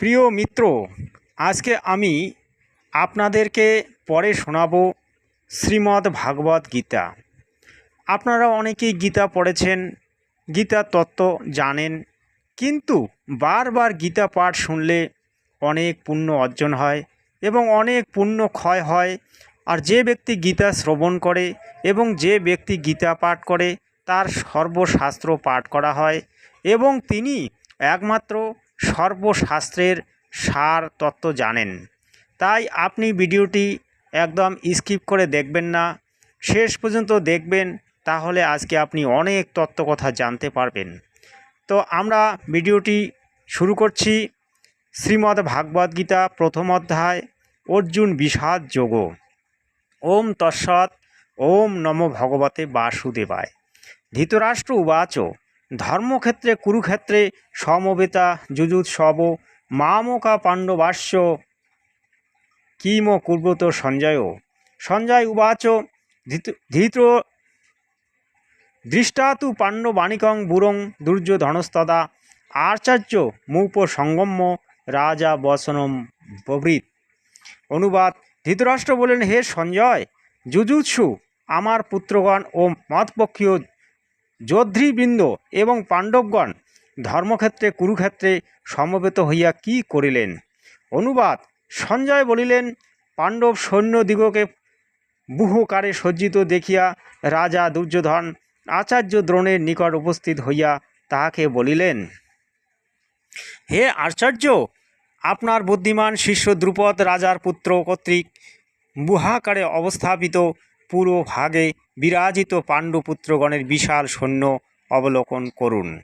প্রিয় মিত্র, আজকে আমি আপনাদেরকে পরে শোনাবো শ্রীমদ্ ভাগবত গীতা। আপনারা অনেকেই গীতা পড়েছেন গীতার তত্ত্ব জানেন, কিন্তু বারবার গীতা পাঠ শুনলে অনেক পুণ্য অর্জন হয় এবং অনেক পুণ্য ক্ষয় হয়, আর যে ব্যক্তি গীতা শ্রবণ করে এবং যে ব্যক্তি গীতা পাঠ করে, তার সর্বশাস্ত্র পাঠ করা হয় এবং তিনি একমাত্র সর্বশাস্ত্রের সার তত্ত্ব জানেন। তাই আপনি ভিডিওটি একদম স্কিপ করে দেখবেন না। শেষ পর্যন্ত দেখবেন, তাহলে আজকে আপনি অনেক তত্ত্ব কথা জানতে পারবেন। তো আমরা ভিডিওটি শুরু করছি শ্রীমদ্ ভাগবত গীতা প্রথম অধ্যায়, অর্জুন বিষাদ যোগ। ওম তৎসৎ, ওম নম ভগবতে বাসুদেবায়। ধৃতরাষ্ট্র উবাচ। ধর্মক্ষেত্রে, কুরুক্ষেত্রে সমবেতা যুজুৎসব মামকা পাণ্ডবাস্য, কিম কুর্বত সঞ্জয়। সঞ্জয় উবাচ, ধৃত- দৃষ্টাতু পাণ্ডবাণিকং বুরং দুর্যোধনস্তদা, আচার্য মৌপ সঙ্গম্য রাজা বসনম প্রভৃত। অনুবাদ, ধৃতরাষ্ট্র বলেন, হে সঞ্জয় যুজুৎসু আমার পুত্রগণ ও মতপক্ষীয় যোদ্ধৃবৃন্দ এবং পাণ্ডবগণ ধর্মক্ষেত্রে, কুরুক্ষেত্রে সমবেত হইয়া কি করিলেন? অনুবাদ, সঞ্জয় বলিলেন, পাণ্ডব সৈন্যদিগকে বুহকারে সজ্জিত দেখিয়া রাজা দুর্যোধন আচার্য দ্রোণের নিকট উপস্থিত হইয়া তাহাকে বলিলেন, হে আচার্য, আপনার বুদ্ধিমান শিষ্য দ্রুপদ রাজার পুত্র কর্তৃক বুহাকারে অবস্থাপিত পুরো ভাগে বিরাজিত পাণ্ডুপুত্রগণের বিশাল সৈন্য অবলোকন করুন।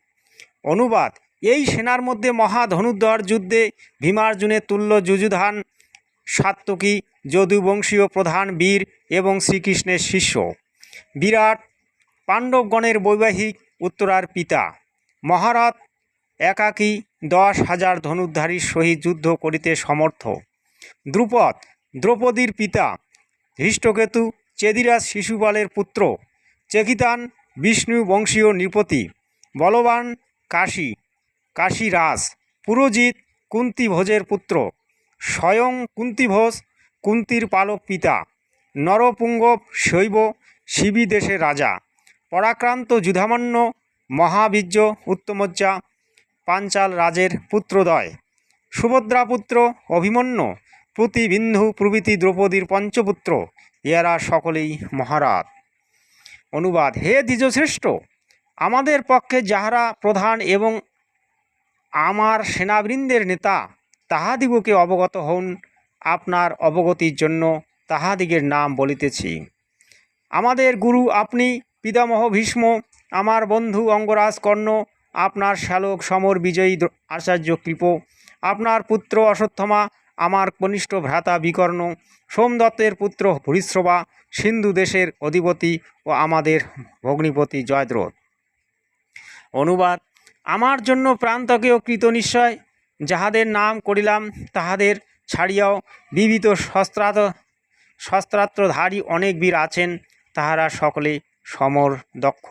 অনুবাদ, এই সেনার মধ্যে মহা মহাধনুদ্ধর যুদ্ধে ভীমার্জুনের তুল্য যুযুধান সাত্তকী যদুবংশীয় প্রধান বীর এবং শ্রীকৃষ্ণের শিষ্য। বিরাট পাণ্ডবগণের বৈবাহিক উত্তরার পিতা। মহারথ একাকী দশ হাজার ধনুর্ধারীর সহিত যুদ্ধ করিতে সমর্থ। দ্রুপদ, দ্রৌপদীর পিতা হৃষ্টকেতু চেদিরাজ শিশুপালের পুত্র। চেকিতান, বিষ্ণু বংশীয় নৃপতি। বলবান কাশী। কাশীরাজ। পুরোজিৎ কুন্তিভোজের পুত্র। স্বয়ং কুন্তিভোজ, কুন্তির পালক পিতা। নরপুঙ্গব শৈব শিবি দেশের রাজা। পরাক্রান্ত যুধামান্য, মহাবীর্য উত্তমজ্জা, পাঞ্চাল রাজের পুত্রদয় সুভদ্রাপুত্র অভিমন্যু, প্রতিবিন্ধু প্রভৃতি দ্রৌপদীর পঞ্চপুত্র। ইহারা সকলেই মহারাজ। অনুবাদ, হে দ্বিজশ্রেষ্ঠ, আমাদের পক্ষে যাহারা প্রধান এবং আমার সেনাবৃন্দের নেতা, তাহাদিগকে অবগত হন আপনার অবগতির জন্য তাহাদিগের নাম বলিতেছি। আমাদের গুরু আপনি, পিতামহ ভীষ্ম, আমার বন্ধু অঙ্গরাজ কর্ণ, আপনার শ্যালক সমর বিজয়ী আচার্য কৃপ, আপনার পুত্র অশ্বত্থমা আমার কনিষ্ঠ ভ্রাতা বিকর্ণ সোমদত্তের পুত্র ভূরিশ্রবা সিন্ধু দেশের অধিপতি ও আমাদের ভগ্নিপতি জয়দ্রথ। অনুবাদ, আমার জন্য প্রান্তকেও কৃত নিশ্চয় যাহাদের নাম করিলাম তাহাদের ছাড়িয়াও বিবিধ শস্ত্রাত শস্ত্রাস্ত্রধারী অনেক বীর আছেন, তাহারা সকলে সমর দক্ষ।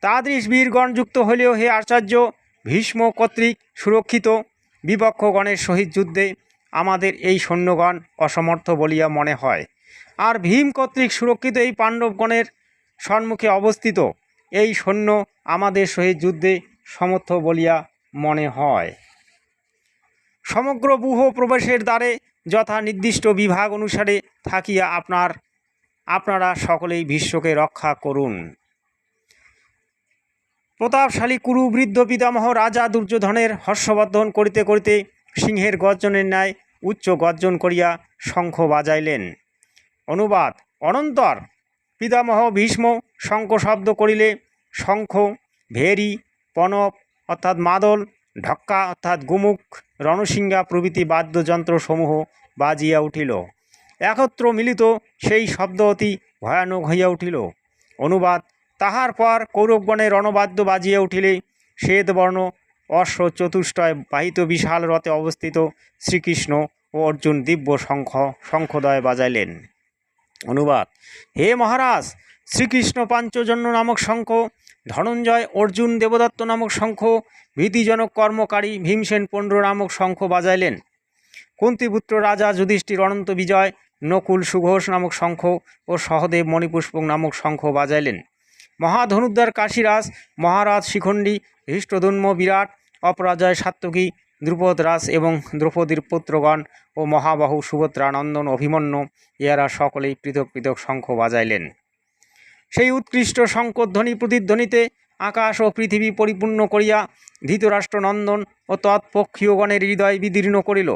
তাদৃশ বীরগণ যুক্ত হইলেও হে আচার্য, ভীষ্ম কর্তৃক সুরক্ষিত বিপক্ষগণের সহিত যুদ্ধে আমাদের এই সৈন্যগণ অসমর্থ বলিয়া মনে হয়। আর ভীম কর্তৃক সুরক্ষিত এই পাণ্ডবগণের সম্মুখে অবস্থিত এই সৈন্য আমাদের সহিত যুদ্ধে সমর্থ বলিয়া মনে হয়। সমগ্র বুহ প্রবেশের দ্বারে যথা নির্দিষ্ট বিভাগ অনুসারে থাকিয়া আপনার, আপনারা সকলেই বিশ্বকে রক্ষা করুন। প্রতাপশালী কুরু বৃদ্ধ পিতামহ রাজা দুর্যোধনের হর্ষবর্ধন করিতে করিতে সিংহের গর্জনের ন্যায় উচ্চ গর্জন করিয়া শঙ্খ বাজাইলেন। অনুবাদ, অনন্তর। পিতামহ ভীষ্ম শঙ্খ শব্দ করিলে শঙ্খ, ভেরি, পনপ, অর্থাৎ মাদল, ঢক্কা, অর্থাৎ গুমুক, রণসিংহা প্রভৃতি বাদ্যযন্ত্রসমূহ বাজিয়া উঠিল। একত্র মিলিত সেই শব্দ অতি ভয়ানক হইয়া উঠিল। অনুবাদ তাহার পর কৌরবগণে রণবাদ্য বাজিয়া উঠিলে শ্বেতবর্ণ অশ্ব চতুষ্টয় বাহিত বিশাল রথে অবস্থিত শ্রীকৃষ্ণ ও অর্জুন দিব্য শঙ্খ, শঙ্খদয় বাজাইলেন। অনুবাদ, হে মহারাজ, শ্রীকৃষ্ণ পাঞ্চজন্য নামক শঙ্খ, ধনঞ্জয় অর্জুন দেবদত্ত নামক শঙ্খ, ভীতিজনক কর্মকারী ভীমসেন পণ্ড নামক শঙ্খ বাজাইলেন। কুন্তিপুত্র রাজা যুধিষ্ঠির অনন্ত বিজয়, নকুল সুঘোষ নামক শঙ্খ ও সহদেব মণিপুষ্পক নামক শঙ্খ বাজাইলেন। মহাধনুদ্ধার কাশীরাজ, মহারাজ শিখণ্ডী হৃষ্টদুন্ম বিরাট, অপরাজয় সাত্তকী দ্রুপদ রাজ এবং দ্রৌপদীর পুত্রগণ ও মহাবাহু সুভদ্রা নন্দন অভিমন্যু ইহারা সকলেই পৃথক পৃথক শঙ্খ বাজাইলেন। সেই উৎকৃষ্ট শঙ্করধ্বনি প্রতিধ্বনিতে আকাশ ও পৃথিবী পরিপূর্ণ করিয়া ধৃতরাষ্ট্র নন্দন ও তৎপক্ষীয়গণের হৃদয় বিদীর্ণ করিল।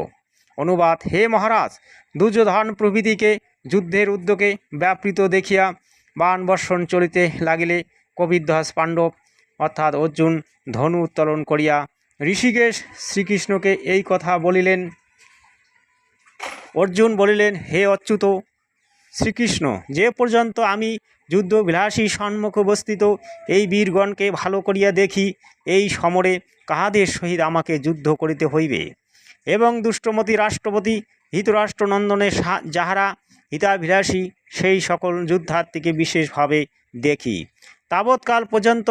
অনুবাদ, হে মহারাজ, দুর্যোধন প্রভৃতিকে যুদ্ধের উদ্যোগে ব্যাপৃত দেখিয়া বাণ বর্ষণ চলিতে লাগিলে কবিধ্বস পাণ্ডব অর্থাৎ অর্জুন ধনু উত্তোলন করিয়া ঋষিকেশ শ্রীকৃষ্ণকে এই কথা বলিলেন। অর্জুন বলিলেন, হে অচ্যুত শ্রীকৃষ্ণ, যে পর্যন্ত আমি যুদ্ধবিলাসী সম্মুখ অবস্থিত এই বীরগণকে ভালো করিয়া দেখি, এই সমরে কাহাদের সহিত আমাকে যুদ্ধ করিতে হইবে? এবং দুষ্টমতী রাষ্ট্রপতি হিতরাষ্ট্রনন্দনের সা- যাহারা হিতাভিলাষী সেই সকল যুদ্ধার্থীকে বিশেষভাবে দেখি। তাবৎকাল পর্যন্ত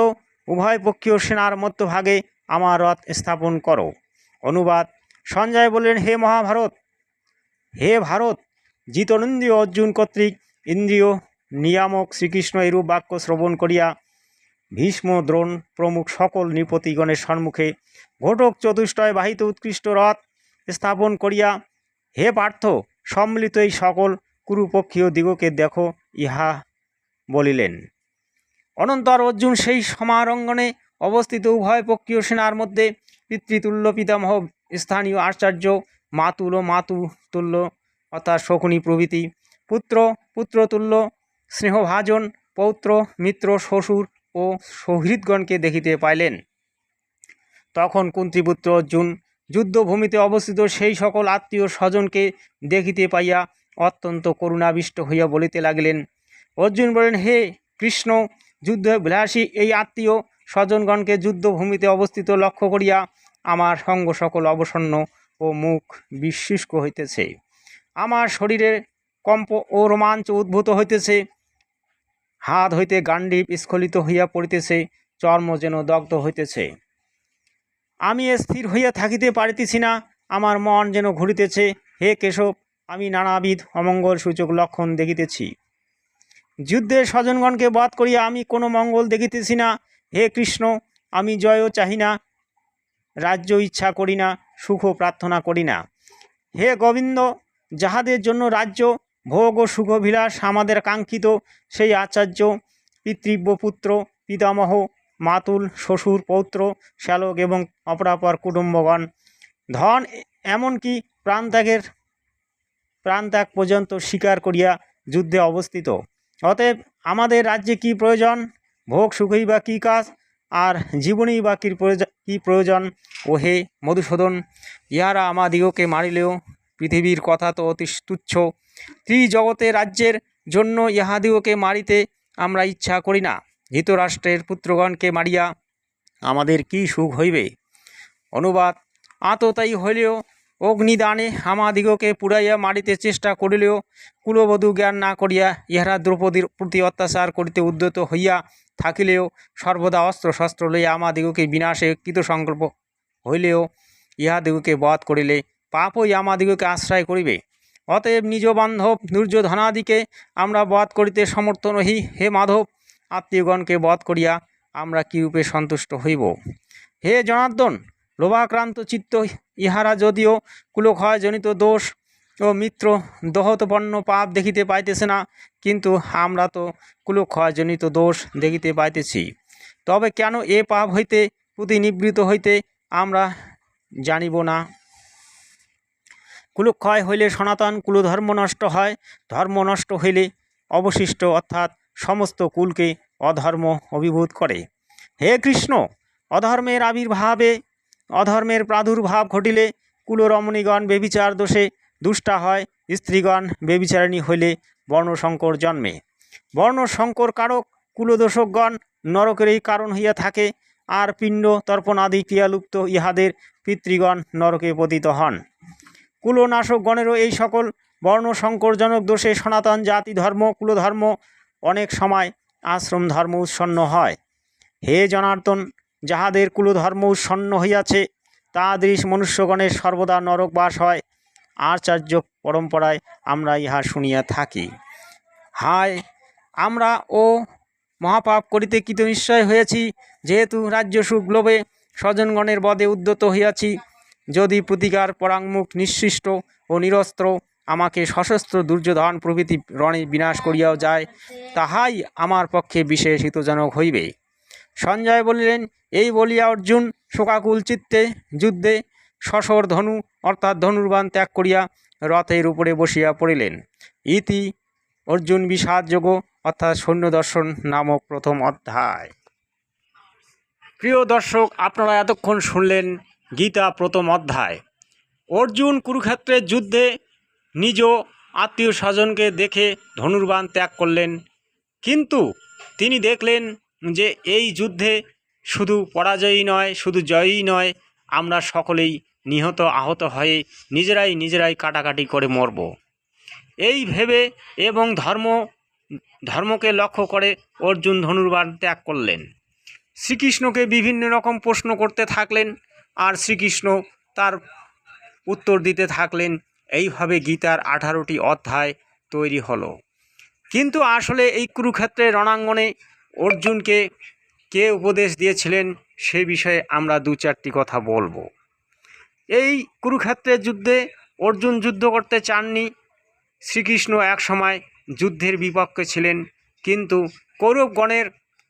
উভয় পক্ষীয় সেনার মধ্যভাগে আমার রথ স্থাপন করো। অনুবাদ, সঞ্জয় বললেন, হে মহাভারত, হে ভারত জিতনন্দ্রীয় অর্জুন কর্তৃক ইন্দ্রিয় নিয়ামক শ্রীকৃষ্ণ এরূপ বাক্য শ্রবণ করিয়া ভীষ্ম দ্রোণ প্রমুখ সকল নৃপতিগণের সম্মুখে ঘটক চতুষ্টয় বাহিত উৎকৃষ্ট রথ স্থাপন করিয়া, হে পার্থ, সম্মিলিত এই সকল কুরুপক্ষীয় দিগকে দেখো ইহা বলিলেন। অনন্তর অর্জুন সেই সমারঙ্গনে অবস্থিত উভয় পক্ষীয় সেনার মধ্যে পিতৃতুল্য পিতামহ, স্থানীয় আচার্য মাতুল ও মাতু তুল্য অর্থাৎ শকুনি প্রভৃতি, পুত্র, পুত্রতুল্য, স্নেহভাজন, পৌত্র, মিত্র, শ্বশুর ও সৌহৃদগণকে দেখিতে পাইলেন। তখন কুন্তিপুত্র অর্জুন যুদ্ধভূমিতে অবস্থিত সেই সকল আত্মীয় স্বজনকে দেখিতে পাইয়া অত্যন্ত করুণাবিষ্ট হইয়া বলিতে লাগিলেন। অর্জুন বলেন, হে কৃষ্ণ, যুদ্ধ বিলাসী এই আত্মীয় স্বজনগণকে যুদ্ধভূমিতে অবস্থিত লক্ষ্য করিয়া আমার সঙ্গ সকল অবসন্ন ও মুখ বিশুষ্ক হইতেছে। আমার শরীরে কম্প ও রোমাঞ্চ উদ্ভূত হইতেছে। হাত হইতে গান্ডীব স্খলিত হইয়া পড়িতেছে। চর্ম যেন দগ্ধ হইতেছে। আমি স্থির হইয়া থাকিতে পারিতেছি না। আমার মন যেন ঘুরিতেছে। হে কেশব আমি নানাবিধ অমঙ্গল সূচক লক্ষণ দেখিতেছি। যুদ্ধের স্বজনগণকে বধ করিয়া আমি কোনো মঙ্গল দেখিতেছি না। হে কৃষ্ণ, আমি জয়ও চাহি না, রাজ্য ইচ্ছা করি না সুখ প্রার্থনা করি না। হে গোবিন্দ, যাহাদের জন্য রাজ্য, ভোগ ও সুখভিলাস আমাদের কাঙ্ক্ষিত, সেই আচার্য পিতৃব্য পুত্র পিতামহ, মাতুল, শ্বশুর, পৌত্র, শ্যালক এবং অপরাপর কুটুম্বগণ, ধন এমনকি প্রাণত্যাগের প্রাণত্যাগ পর্যন্ত স্বীকার করিয়া যুদ্ধে অবস্থিত। অতএব আমাদের রাজ্যে কি প্রয়োজন? ভোগ, সুখই বা কী কাজ? আর জীবনেই বা কী প্রয়োজন কী প্রয়োজন? ও হে মধুসূদন, ইহারা আমাদিগকে মারিলেও পৃথিবীর কথা তো অতি তুচ্ছ। ত্রিজগতে রাজ্যের জন্য ইহাদিগকে মারিতে আমরা ইচ্ছা করি না। ধৃতরাষ্ট্রের পুত্রগণকে মারিয়া আমাদের কি সুখ হইবে? অনুবাদ, আততায়ী হইলেও অগ্নিদানে আমাদিগকে পুড়াইয়া মারিতে চেষ্টা করিলেও কুলবধূ জ্ঞান না করিয়া ইহারা দ্রৌপদীর প্রতি অত্যাচার করিতে উদ্যত হইয়া থাকিলেও সর্বদা অস্ত্র শস্ত্র লইয়া আমাদিগকে বিনাশে কৃত সংকল্প হইলেও ইহাদিগকে বধ করিলে পাপই আমাদিগকে আশ্রয় করিবে। অতএব নিজ বান্ধব দুর্যোধনাদিকে আমরা বধ করিতে সমর্থ নহি। হে মাধব, আত্মীয়গণকে বধ করিয়া আমরা কিরূপে সন্তুষ্ট হইব? হে জনার্দন, লোভাক্রান্ত চিত্ত ইহারা যদিও কুলক্ষয়জনিত দোষ ও মিত্র দহতপন্ন পাপ দেখিতে পাইতেছে না, কিন্তু আমরা তো কুলক্ষয়জনিত দোষ দেখিতে পাইতেছি। তবে কেন এ পাপ হইতে প্রতিনিবৃত হইতে আমরা জানিব না? কুলক্ষয় হইলে সনাতন কুলধর্ম নষ্ট হয়, ধর্ম নষ্ট হইলে অবশিষ্ট অর্থাৎ সমস্ত কুলকে অধর্ম অভিভূত করে। হে কৃষ্ণ, অধর্মের আবির্ভাবে অধর্মের প্রাদুর্ভাব ঘটিলে কুলরমণীগণ বেবিচার দোষে দুষ্টা হয়, স্ত্রীগণ বেবিচারিণী হইলে বর্ণশঙ্কর জন্মে। বর্ণশঙ্কর কারক, কুলদোষকগণ নরকেরই কারণ হইয়া থাকে, আর পিণ্ড, তর্পণাদি ক্রিয়ালুপ্ত ইহাদের পিতৃগণ নরকে পতিত হন। কুলনাশকগণেরও এই সকল বর্ণশঙ্করজনক দোষে সনাতন জাতি ধর্ম, কুলধর্ম অনেক সময় আশ্রম ধর্ম উৎসন্ন হয়। হে জনার্দন যাহাদের কুলধর্ম উৎসন্ন হইয়াছে তাহাদের মনুষ্যগণের সর্বদা নরকবাস হয়। আচার্য পরম্পরায় আমরা ইহা শুনিয়া থাকি। হায়, আমরা ও মহাপাপ করিতে কৃত নিশ্চয় হয়েছি? যেহেতু রাজ্য সুখ লোভে স্বজনগণের বদে উদ্যত হইয়াছি, যদি প্রতিকার পরাঙ্মুখ নিঃসৃষ্ট ও নিরস্ত্র আমাকে সশস্ত্র দুর্যোধন প্রভৃতি রণে বিনাশ করিয়াও যায়, তাহাই আমার পক্ষে বিশেষ হিতজনক হইবে। সঞ্জয় বলিলেন, এই বলিয়া অর্জুন শোকাকুল চিত্তে যুদ্ধে শশর ধনু, অর্থাৎ ধনুর্বাণ ত্যাগ করিয়া রথের উপরে বসিয়া পড়িলেন। ইতি অর্জুন বিষাদ যোগ, অর্থাৎ সৈন্য দর্শন নামক প্রথম অধ্যায়। প্রিয় দর্শক, আপনারা এতক্ষণ শুনলেন গীতা প্রথম অধ্যায়। অর্জুন কুরুক্ষেত্রের যুদ্ধে নিজ আত্মীয় স্বজনকে দেখে ধনুর্বাণ ত্যাগ করলেন। কিন্তু তিনি দেখলেন যে এই যুদ্ধে শুধু পরাজয়ী নয়, শুধু জয়ই নয়, আমরা সকলেই নিহত, আহত হয়ে নিজেরাই নিজেরাই কাটাকাটি করে মরব। এই ভেবে এবং ধর্ম, ধর্মকে লক্ষ্য করে অর্জুন ধনুর্বাণ ত্যাগ করলেন। শ্রীকৃষ্ণকে বিভিন্ন রকম প্রশ্ন করতে থাকলেন আর শ্রীকৃষ্ণ তার উত্তর দিতে থাকলেন। এইভাবে গীতার আঠারোটি অধ্যায় তৈরি হলো। কিন্তু আসলে এই কুরুক্ষেত্রের রণাঙ্গনে অর্জুনকে কে উপদেশ দিয়েছিলেন সে বিষয়ে আমরা দু চারটি কথা বলব। এই কুরুক্ষেত্রের যুদ্ধে অর্জুন যুদ্ধ করতে চাননি। শ্রীকৃষ্ণ এক সময় যুদ্ধের বিপক্ষে ছিলেন, কিন্তু কৌরবগণের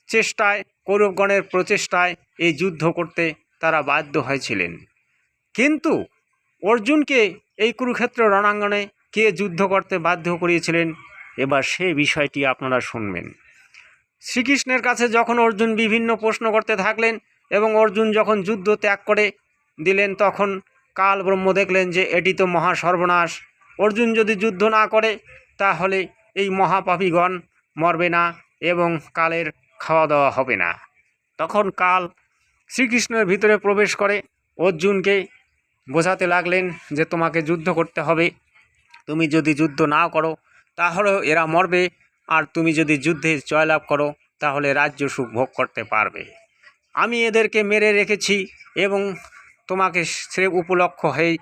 চেষ্টায়, কৌরবগণের প্রচেষ্টায় এই যুদ্ধ করতে তারা বাধ্য হয়েছিলেন। কিন্তু অর্জুনকে এই কুরুক্ষেত্র রণাঙ্গনে কে যুদ্ধ করতে বাধ্য করিয়েছিলেন, এবার সে বিষয়টি আপনারা শুনবেন। শ্রীকৃষ্ণের কাছে যখন অর্জুন বিভিন্ন প্রশ্ন করতে থাকলেন এবং অর্জুন যখন যুদ্ধ ত্যাগ করে দিলেন, তখন কাল ব্রহ্ম দেখলেন যে এটি তো মহা সর্বনাশ অর্জুন যদি যুদ্ধ না করে, তাহলে এই মহাপাপীগণ মরবে না এবং কালের খাওয়া দাওয়া হবে না। তখন কাল শ্রীকৃষ্ণের ভিতরে প্রবেশ করে অর্জুনকে বোঝাতে লাগলেন যে তোমাকে যুদ্ধ করতে হবে। তুমি যদি যুদ্ধ না করো, তাহলেও এরা মরবে। আর তুমি যদি যুদ্ধে জয়লাভ করো, তাহলে রাজ্য সুখ ভোগ করতে পারবে। আমি এদেরকে মেরে রেখেছি এবং তোমাকে সে উপলক্ষ হয়ে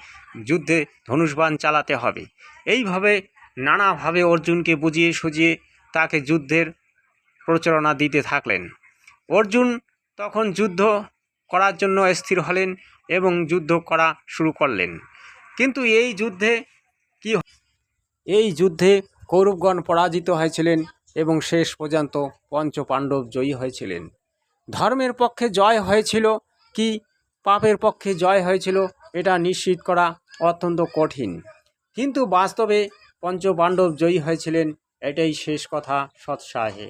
যুদ্ধে ধনুষবান চালাতে হবে। এইভাবে নানাভাবে অর্জুনকে বুঝিয়ে সুজিয়ে তাকে যুদ্ধের প্রচারণা দিতে থাকলেন। অর্জুন তখন যুদ্ধ করার জন্য স্থির হলেন এবং যুদ্ধ করা শুরু করলেন। কিন্তু এই যুদ্ধে কি এই যুদ্ধে কৌরবগণ পরাজিত হয়েছিলেন এবং শেষ পর্যন্ত পঞ্চপাণ্ডব জয়ী হয়েছিলেন। ধর্মের পক্ষে জয় হয়েছিল কি? পাপের পক্ষে জয় হয়েছিল এটা নিশ্চিত করা অত্যন্ত কঠিন। কিন্তু বাস্তবে পঞ্চপাণ্ডব জয়ী হয়েছিলেন এটাই শেষ কথা সৎসাহে।